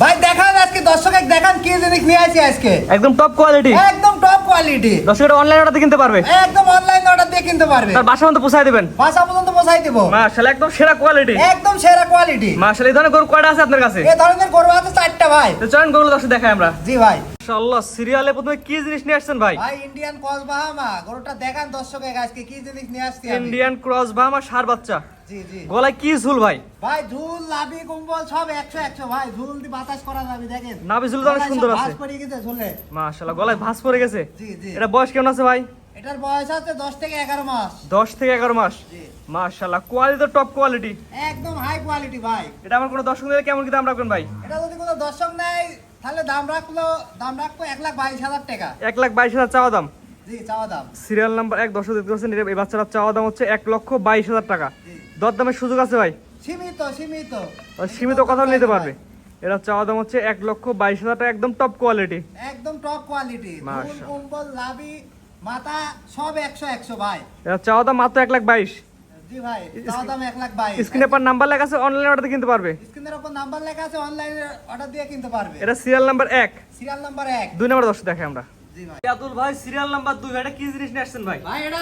ভাই দেখান আজকে দর্শকে দেখান কি জিনিস নিয়ে আজকে। একদম টপ কোয়ালিটি একদম টপ কোয়ালিটি দর্শকের অনলাইন অর্ডার কিনতে পারবে। একদম অনলাইন অর্ডার দিয়ে কিনতে পারবে। তার বাসা মতো পোষায় দেবেন। বাসা পর্যন্ত পৌঁছাই দিব। মাশাআল্লাহ একদম সেরা কোয়ালিটি একদম সেরা কোয়ালিটি মাশাআল্লাহ এই ধরনের গরু কয়টা আছে আপনার কাছে? এ ধরনের গরু আছে চারটা ভাই। তো চলেন গরুগুলো দর্শক দেখাই আমরা। জি ভাই। মাশাআল্লাহ সিরিয়ালে প্রথমে কি জিনিস নিয়ে আসছেন ভাই? ভাই ইন্ডিয়ান ক্রস বাহামা গরুটা দেখান দর্শকে আজকে কি জিনিস নিয়ে আসছি। ইন্ডিয়ান ক্রস বা আমার সার বাচ্চা। জি জি। গলায় কি ঝুল ভাই? ভাই ঝুল লাভি কুম্বল সব একশো একশো। ভাই ঝুল বাতাস করা যাবে দেখেন। নাভি ঝুল তো অনেক সুন্দর আছে। পড়ে গেছে ঝুলে। মাশাআল্লাহ গলায় ভাঁজ পড়ে গেছে? জি জি। এটা বয়স কেমন আছে ভাই? এটার বয়স আছে দশ থেকে এগারো মাস। দশ থেকে এগারো মাস? জি। মাশাআল্লাহ কোয়ালিটি তো টপ কোয়ালিটি একদম হাই কোয়ালিটি ভাই। এটা আমার কোনো কেমন কি দাম রাখবেন ভাই? এটা যদি কোনো দর্শক তাহলে দাম রাখল দাম রাখব লাখ বাইশ হাজার টাকা। লাখ বাইশ হাজার চাওয়া দাম? জি চাওয়া দাম। সিরিয়াল নাম্বার এক দর্শক দেখতে পাচ্ছেন এই বাচ্চাটার চাওয়া দাম হচ্ছে এক লক্ষ বাইশ হাজার টাকা। জি দর দামের সুযোগ আছে ভাই? সীমিত সীমিত। আর সীমিত কথা নিতে পারবে। এটা চাওয়া দাম হচ্ছে এক লক্ষ বাইশ হাজার টাকা একদম টপ কোয়ালিটি একদম টপ কোয়ালিটি মাশাআল্লাহ। কম্বল লাভি মাথা সব একশো একশো ভাই। এটা চাওয়া দাম মাত্র এক লাখ বাইশ। জি ভাই চাওয়া দাম এক লাখ বাইশ। স্ক্রিনে পর নাম্বার লেখা আছে অনলাইন অর্ডার কিনতে পারবে। স্ক্রিনের উপর নাম্বার লেখা আছে অনলাইনে অর্ডার দিয়ে কিনতে পারবে। এটা সিরিয়াল নাম্বার এক। সিরিয়াল নাম্বার এক। দুই নাম্বার দেখে আমরা। ভাই। আতুল ভাই সিরিয়াল নাম্বার দুই এটা কি জিনিস নিয়ে আসছেন ভাই? ভাই এটা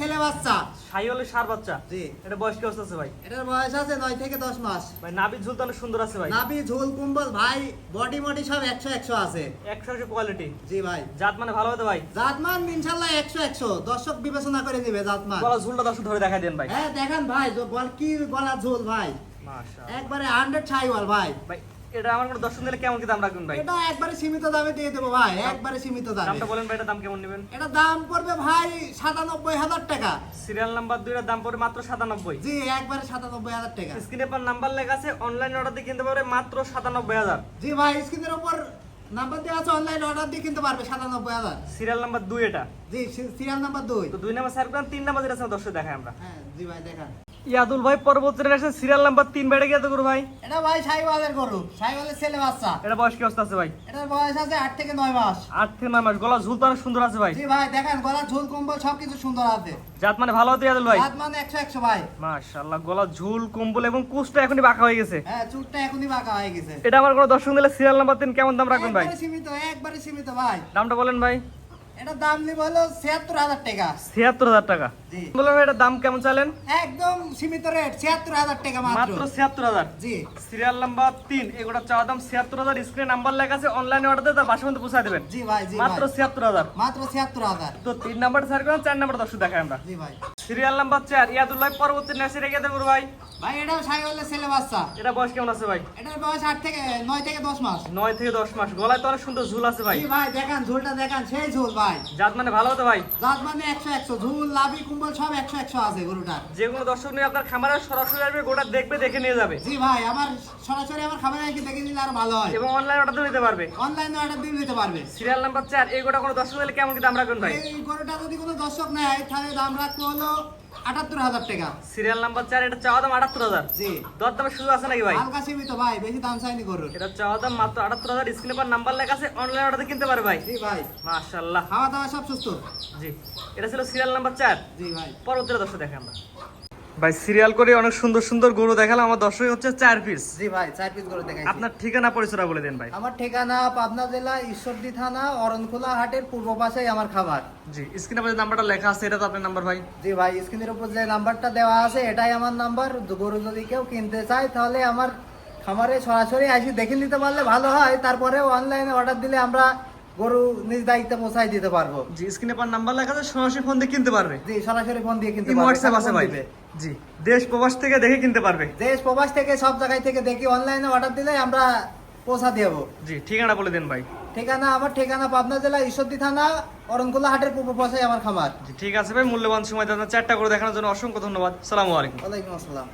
ছেলে বাচ্চা। সাই হলে সার বাচ্চা। জি। এটা বয়স কি আছে ভাই? এটার বয়স আছে নয় থেকে দশ মাস। ভাই নাবির ঝুল তো অনেক সুন্দর আছে ভাই। নাভি ঝোল কুম্বল ভাই বডি মডি সব একশো একশো আছে। একশো একশো কোয়ালিটি জি ভাই। জাত মানে ভালো হতো ভাই? জাতমান ইনশাল্লাহ একশো একশো। দর্শক বিবেচনা করে দিবে জাতমান। গলা ঝুলটা দর্শক ধরে দেখা দেন ভাই। হ্যাঁ দেখেন ভাই বল কি গলা ঝোল ভাই। মাশাআল্লাহ। একবারে হান্ড্রেড ছাইওয়াল ভাই। ভাই এটা আমার কোনো দর্শক দিলে কেমন কি দাম রাখবেন ভাই? এটা একবারে সীমিত দামে দিয়ে দেবো ভাই একবারে সীমিত দামে। দামটা বলেন ভাই এটা দাম কেমন নেবেন? এটা দাম পড়বে ভাই সাতানব্বই হাজার টাকা। সিরিয়াল নাম্বার দুইটার দাম পড়ে মাত্র সাতানব্বই। জি একবারে সাতানব্বই হাজার টাকা। স্ক্রিনে পর নাম্বার লেখা আছে অনলাইন অর্ডার দিয়ে কিনতে পারবে মাত্র সাতানব্বই হাজার। জি ভাই স্ক্রিনের উপর নাম্বার দেওয়া আছে অনলাইন অর্ডার দিয়ে কিনতে পারবে সাতানব্বই হাজার। সিরিয়াল নাম্বার দুই এটা। জি সিরিয়াল নাম্বার দুই। তো দুই নাম্বার সার্কুলার তিন নাম্বার যেটা আছে দর্শক দেখাই আমরা। হ্যাঁ জি ভাই দেখান। ইয়াদুল ভাই পরবর্তী আছে সিরিয়াল নাম্বার তিন বেড়ে গিয়ে তো করু ভাই। এটা ভাই সাইওয়ালের গরু সাইওয়ালের ছেলে বাচ্চা। এটা বয়স কি অবস্থা আছে ভাই? এটার বয়স আছে আট থেকে নয় মাস। আট থেকে নয় মাস গলা ঝুল তো অনেক সুন্দর আছে ভাই। জি ভাই দেখেন গলার ঝোল কম্বল সবকিছু সুন্দর আছে। জাত মানে ভালো হতো ইয়াদুল ভাই? হাত মানে একশো একশো ভাই। মাশাআল্লাহ গলা ঝুল কম্বল এবং কুচটা এখনই বাঁকা হয়ে গেছে। হ্যাঁ চুটটা এখনই বাঁকা হয়ে গেছে। এটা আমার কোনো দর্শক দিলে সিরিয়াল নাম্বার তিন কেমন দাম রাখবেন ভাই? সীমিত একবারে সীমিত ভাই। দামটা বলেন ভাই। এটা দাম নিব হলো ছিয়াত্তর হাজার টাকা। ছিয়াত্তর হাজার টাকা। জি। বললাম এটা দাম কেমন চালেন একদম সীমিত রেট ছিয়াত্তর হাজার টাকা মাত্র। মাত্র ছিয়াত্তর হাজার? জি। সিরিয়াল নাম্বার তিন এগুলো চাওয়া দাম ছিয়াত্তর হাজার। স্ক্রিনে নাম্বার লেখা আছে অনলাইনে অর্ডার দিয়ে তার বাসা মধ্যে পৌঁছায় দেবেন। জি ভাই জি মাত্র ভাই। ছিয়াত্তর হাজার। মাত্র ছিয়াত্তর হাজার। তো তিন নাম্বার সার করেন চার নাম্বার দর্শক দেখাই আমরা। জি ভাই। সিরিয়াল নাম্বার চার ইয়াদুল্লাহ পরবর্তী নেসে রেখে দেবো ভাই। ভাই এটাও সাইওয়ালের ছেলে বাচ্চা। এটা বয়স কেমন আছে ভাই? এটার বয়স আট থেকে নয় থেকে দশ মাস। নয় থেকে দশ মাস। গলায় তো অনেক সুন্দর ঝুল আছে ভাই। জি ভাই দেখান ঝোলটা দেখান সেই ঝুল ভাই। জাত মানে ভালো হতো ভাই? জাত মানে একশো একশো। ঝুল লাভি কুম্বল সব একশো একশো আছে গরুটার। যে কোনো দর্শক নিয়ে আপনার খামারে সরাসরি আসবে গোটা দেখবে দেখে নিয়ে যাবে। জি ভাই আমার সরাসরি আমার খামারে এসে দেখে নিলে আরও ভালো হয়। এবং অনলাইন অর্ডার দিতে পারবে। অনলাইনে অর্ডার দিয়ে দিতে পারবে। সিরিয়াল নাম্বার চার এই গোটা কোনো দর্শক দিলে কেমন কি দাম রাখবেন ভাই? এই গরুটা যদি কোনো দর্শক নেয় তাহলে দাম রাখব হলো আটাত্তর হাজার টাকা। সিরিয়াল নাম্বার চার এটা চাওয়া দাম আটাত্তর হাজার। জি। দর দামের সুযোগ আছে নাকি ভাই? হালকা সীমিত ভাই বেশি দাম চাইনি এটা চাওয়া দাম মাত্র আটাত্তর হাজার স্ক্রিনে পর নাম্বার লেখা আছে অনলাইন অর্ডার কিনতে পারে ভাই। জি ভাই। মাশাআল্লাহ। খাওয়া দাওয়া সব সুস্থ। জি। এটা ছিল সিরিয়াল নাম্বার চার। জি ভাই। পরবর্তী দর্শক দেখে আমরা। ভাই সিরিয়াল করে অনেক সুন্দর সুন্দর গরু দেখালাম। আমার দর্শক হচ্ছে চার পিস জি ভাই চার পিস গরু দেখাই আপনার ঠিকানা পরিচয় বলে দেন ভাই। আমার ঠিকানা পাবনা জেলা ঈশ্বরদী থানা অরণখোলা হাটের পূর্ব পাশেই আমার খাবার জি স্ক্রিনে যে নাম্বারটা লেখা আছে এটা তো আপনার নাম্বার ভাই। জি ভাই স্ক্রিনের উপর যে নাম্বারটা দেওয়া আছে এটাই আমার নাম্বার গরু যদি কেউ কিনতে চায় তাহলে আমার খামারে সরাসরি আসি দেখে নিতে পারলে ভালো হয়। তারপরে অনলাইনে অর্ডার দিলে আমরা গরু নিজ দায়িত্বে পৌঁছাই দিতে পারব। জি স্ক্রিনে পর নাম্বার লেখা আছে সরাসরি ফোন দিয়ে কিনতে পারবে। জি সরাসরি ফোন দিয়ে কিনতে পারবে। হোয়াটসঅ্যাপ আছে ভাই। জি দেশ প্রবাস থেকে দেখে কিনতে পারবে। দেশ প্রবাস থেকে সব জায়গায় থেকে দেখি অনলাইনে অর্ডার দিলে আমরা পৌঁছা দেবো। জি ঠিকানা বলে দেন ভাই। ঠিকানা আমার ঠিকানা পাবনা জেলা ঈশ্বরদী থানা অরণকুলা হাটের পূর্ব পাশে আমার খামার। জি ঠিক আছে ভাই মূল্যবান সময় আপনার চারটা করে দেখানোর জন্য অসংখ্য ধন্যবাদ। সালামু আলাইকুম। ওয়ালাইকুম আসসালাম।